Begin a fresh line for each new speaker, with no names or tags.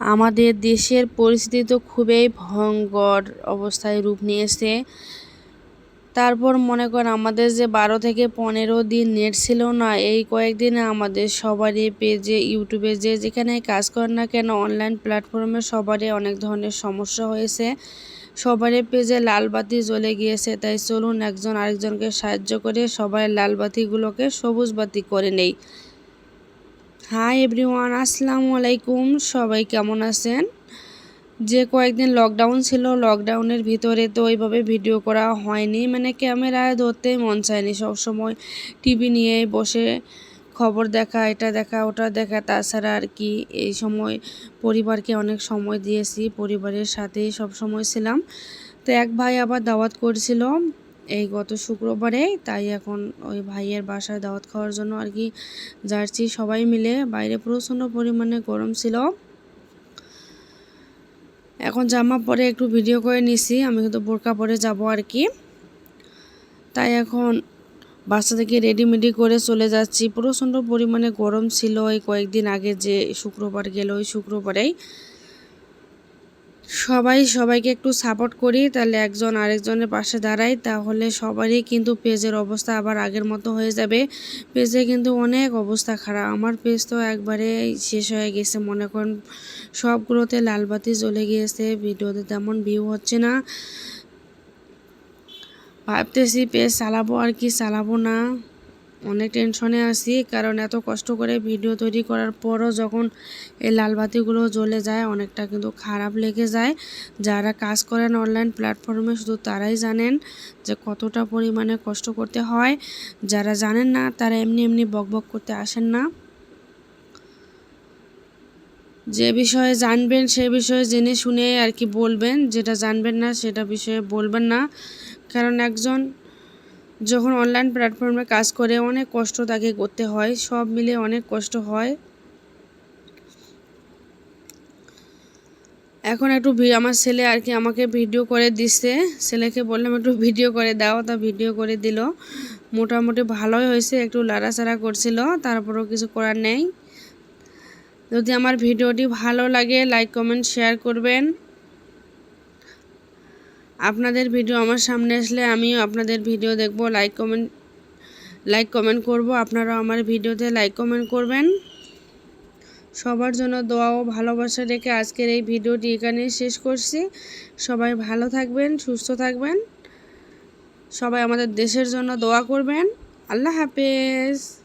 আমাদের দেশের পরিস্থিতি তো খুবই ভয়ঙ্কর অবস্থায় রূপ নিয়েছে। তারপর মনে করেন আমাদের যে বারো থেকে পনেরো দিন নেট ছিল না, এই কয়েকদিনে আমাদের সবারই পেজে, ইউটিউবে যে যেখানে কাজ করেন না কেন, অনলাইন প্ল্যাটফর্মে সবারই অনেক ধরনের সমস্যা হয়েছে। সবারই পেজে লাল বাতি জ্বলে গিয়েছে, তাই চলুন একজন আরেকজনকে সাহায্য করে সবাই লাল বাতিগুলোকে সবুজ বাতি করে নেই। হাই এভরিওয়ান, আসসালামু আলাইকুম। সবাই কেমন আছেন? যে কয়েকদিন লকডাউন ছিল লকডাউনের ভিতরে তো ওইভাবে ভিডিও করা হয়নি। মানে ক্যামেরায় ধরতেই মন চায়নি সবসময়। টিভি নিয়ে বসে খবর দেখা, এটা দেখা, ওটা দেখা, তাছাড়া আর কি এই সময় পরিবারকে অনেক সময় দিয়েছি, পরিবারের সাথেই সব সময় ছিলাম। তো এক ভাই আবার দাওয়াত করছিল। এই গত শুক্রবারে, তাই এখন ওই ভাইয়ের বাসায় দাওয়াত খাওয়ার জন্য আর কি যাচ্ছি সবাই মিলে। বাইরে প্রচণ্ড পরিমাণে গরম ছিল। এখন জামা পরে একটু ভিডিও করে নিছি, আমি কিন্তু বোরকা পরে যাব আর কি। তাই এখন বাসা থেকে রেডিমেডি করে চলে যাচ্ছি। প্রচণ্ড পরিমাণে গরম ছিল এই কয়েকদিন আগে যে শুক্রবার গেল, ওই শুক্রবারেই। সবাই সবাইকে একটু সাপোর্ট করি, তাহলে একজন আরেকজনের পাশে দাঁড়াই, তাহলে সবারই কিন্তু পেজের অবস্থা আবার আগের মতো হয়ে যাবে। পেজে কিন্তু অনেক অবস্থা খারাপ। আমার পেজ তো একবারে শেষ হয়ে গেছে। মনে করেন সবগুলোতে লালবাতি জ্বলে গিয়েছে, ভিডিওতে তেমন ভিউ হচ্ছে না। ভাবতেছি পেজ চালাবো আর কি চালাবো না। অনেক টেনশনে আছি, কারণ এত কষ্ট করে ভিডিও তৈরি করার পরও যখন এই লালবাতিগুলো জ্বলে যায়, অনেকটা কিন্তু খারাপ লেগে যায়। যারা কাজ করেন অনলাইন প্ল্যাটফর্মে শুধু তারাই জানেন যে কতটা পরিমাণে কষ্ট করতে হয়। যারা জানেন না, তারা এমনি এমনি বকবক করতে আসেন না। যে বিষয়ে জানবেন, সে বিষয়ে জেনে শুনে আর কি বলবেন। যেটা জানবেন না, সেটা বিষয়ে বলবেন না। কারণ একজন যখন অনলাইন প্ল্যাটফর্মে কাজ করে, অনেক কষ্ট তাকে করতে হয়। সব মিলে অনেক কষ্ট হয়। এখন একটু আমার ছেলে আর কি আমাকে ভিডিও করে দিচ্ছে। ছেলেকে বললাম, একটু ভিডিও করে দাও। তা ভিডিও করে দিল। মোটামুটি ভালোই হয়েছে, একটু লাড়াচাড়া করছিল, তারপরেও কিছু করার নেই। যদি আমার ভিডিওটি ভালো লাগে লাইক কমেন্ট শেয়ার করবেন। আপনাদের ভিডিও আমার সামনে আসলে আমিও আপনাদের ভিডিও দেখব। লাইক কমেন্ট লাইক কমেন্ট করব। আপনারাও আমার ভিডিওতে লাইক কমেন্ট করবেন। সবার জন্য দোয়া ও ভালোবাসা রেখে আজকের এই ভিডিওটি এখানে শেষ করছি। সবাই ভালো থাকবেন, সুস্থ থাকবেন। সবাই আমাদের দেশের জন্য দোয়া করবেন। আল্লাহ হাফেজ।